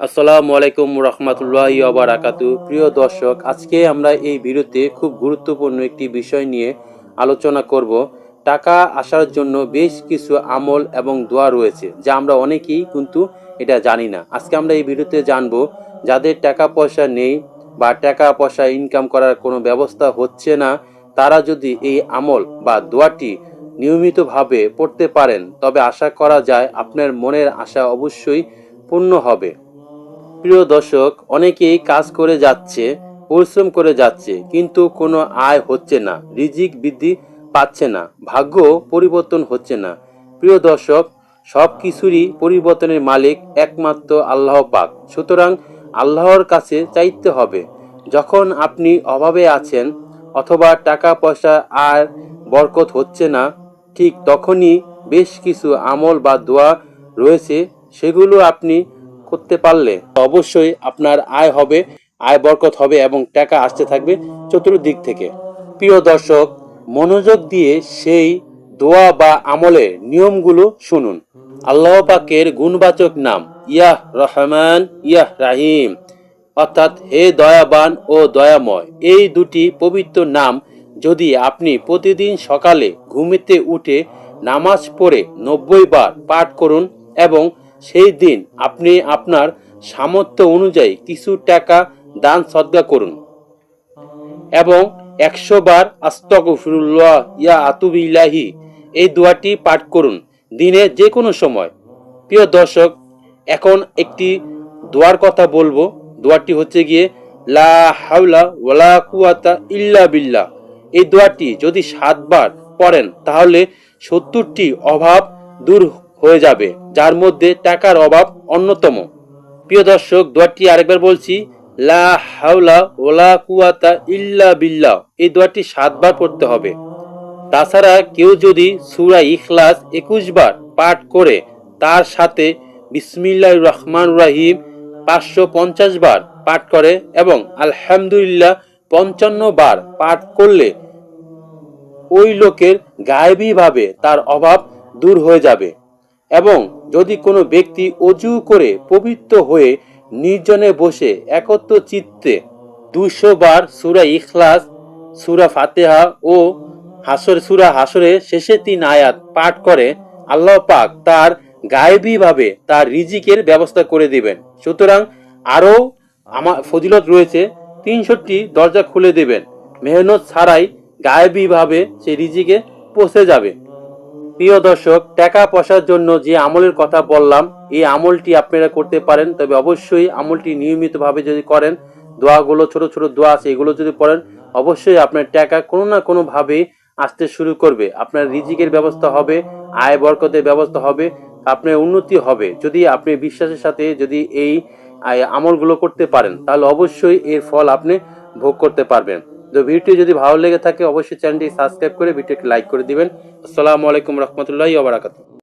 আসসালামু আলাইকুম রহমতুল্লাহ বারাকাতু প্রিয় দর্শক, আজকে আমরা এই ভিডিওতে খুব গুরুত্বপূর্ণ একটি বিষয় নিয়ে আলোচনা করব। টাকা আসার জন্য বেশ কিছু আমল এবং দোয়া রয়েছে, যা আমরা অনেকেই কিন্তু এটা জানি না। আজকে আমরা এই ভিডিওতে জানব, যাদের টাকা পয়সা নেই বা টাকা পয়সা ইনকাম করার কোনো ব্যবস্থা হচ্ছে না, তারা যদি এই আমল বা দোয়াটি নিয়মিতভাবে পড়তে পারেন, তবে আশা করা যায় আপনার মনের আশা অবশ্যই পূর্ণ হবে। প্রিয় দর্শক, অনেকেই কাজ করে যাচ্ছে, পরিশ্রম করে যাচ্ছে, কিন্তু কোনো আয় হচ্ছে না, রিজিক বৃদ্ধি পাচ্ছে না, ভাগ্য পরিবর্তন হচ্ছে না। প্রিয় দর্শক, সব কিছুরই পরিবর্তনের মালিক একমাত্র আল্লাহ পাক। সুতরাং আল্লাহর কাছে চাইতে হবে, যখন আপনি অভাবে আছেন অথবা টাকা পয়সা আর বরকত হচ্ছে না, ঠিক তখনই বেশ কিছু আমল বা দোয়া রয়েছে, সেগুলো আপনি করতে পারলে অবশ্যই আপনার আয় হবে, আয় বরকত হবে এবং টাকা আসতে থাকবে চতুর্দিক থেকে। প্রিয় দর্শক, মনোযোগ দিয়ে সেই দোয়া বা আমলের নিয়মগুলো শুনুন। আল্লাহ পাকের গুণবাচক নাম, ইয়াহ রহমান, ইয়াহ রাহিম। অর্থাৎ হে দয়াবান ও দয়াময়, এই দুটি পবিত্র নাম যদি আপনি প্রতিদিন সকালে ঘুমিতে উঠে নামাজ পড়ে নব্বই বার পাঠ করুন এবং সেই দিন আপনি আপনার সামর্থ্য অনুযায়ী কিছু টাকা দান সদ্গা করুন। এবং একশো বার আস্তগফিরুল্লাহ, ইয়া আতুবিল্লাহি, এই দোয়াটি পাঠ করুন দিনে যে কোনো সময়। প্রিয় দর্শক, এখন একটি দোয়ার কথা বলব। দোয়াটি হচ্ছে গিয়ে, লা হাওলা ওয়ালা কুয়াতা ইল্লা বিল্লাহ। এই দোয়াটি যদি সাতবার পড়েন, তাহলে সত্তরটি অভাব দূর হয়ে যাবে, যার মধ্যে টাকার অভাব অন্যতম। প্রিয় দর্শক, দোয়াটি আরেকবার বলছি, লা হাওলা ওলা কুয়াতা ইল্লা বিল্লাহ। এই দোয়াটি সাতবার পড়তে হবে। তাছাড়া কেউ যদি সুরা ইখলাস একুশ বার পাঠ করে, তার সাথে বিসমিল্লাহ রহমান রাহিম পাঁচশো পঞ্চাশ বার পাঠ করে এবং আলহামদুলিল্লাহ পঞ্চান্ন বার পাঠ করলে, ওই লোকের গায়েবীভাবে তার অভাব দূর হয়ে যাবে। এবং যদি কোনো ব্যক্তি অজু করে পবিত্র হয়ে নির্জনে বসে একত্র চিত্তে দুশো বার সুরা ইখলাস, সুরা ফাতেহা ও হাসর, সুরা হাসরের শেষে তিন আয়াত পাঠ করে আল্লাহ পাক তার গায়েবীভাবে তার রিজিকের ব্যবস্থা করে দিবেন। সুতরাং আরও আমার ফজিলত রয়েছে, তিনশোটি দরজা খুলে দেবেন। মেহনত ছাড়াই গায়েবীভাবে সেই রিজিকে পৌঁছে যাবে। প্রিয় দর্শক, টাকা পয়সার জন্য যে আমলের কথা বললাম, এই আমলটি আপনারা করতে পারেন, তবে অবশ্যই আমলটি নিয়মিতভাবে যদি করেন, দোয়াগুলো, ছোট ছোট দোয়া আছে, এগুলো যদি পড়েন, অবশ্যই আপনার টাকা কোনো না কোনোভাবে আসতে শুরু করবে। আপনার রিজিকের ব্যবস্থা হবে, আয় বরকতের ব্যবস্থা হবে, আপনার উন্নতি হবে। যদি আপনি বিশ্বাসের সাথে যদি এই আমলগুলো করতে পারেন, তাহলে অবশ্যই এর ফল আপনি ভোগ করতে পারবেন। তো ভিডিওটি যদি ভালো লেগে থাকে, অবশ্যই চ্যানেলটি সাবস্ক্রাইব করে ভিডিওটি লাইক করে দিবেন। আসসালামু আলাইকুম রহমতুল্লাহ বারাকাতু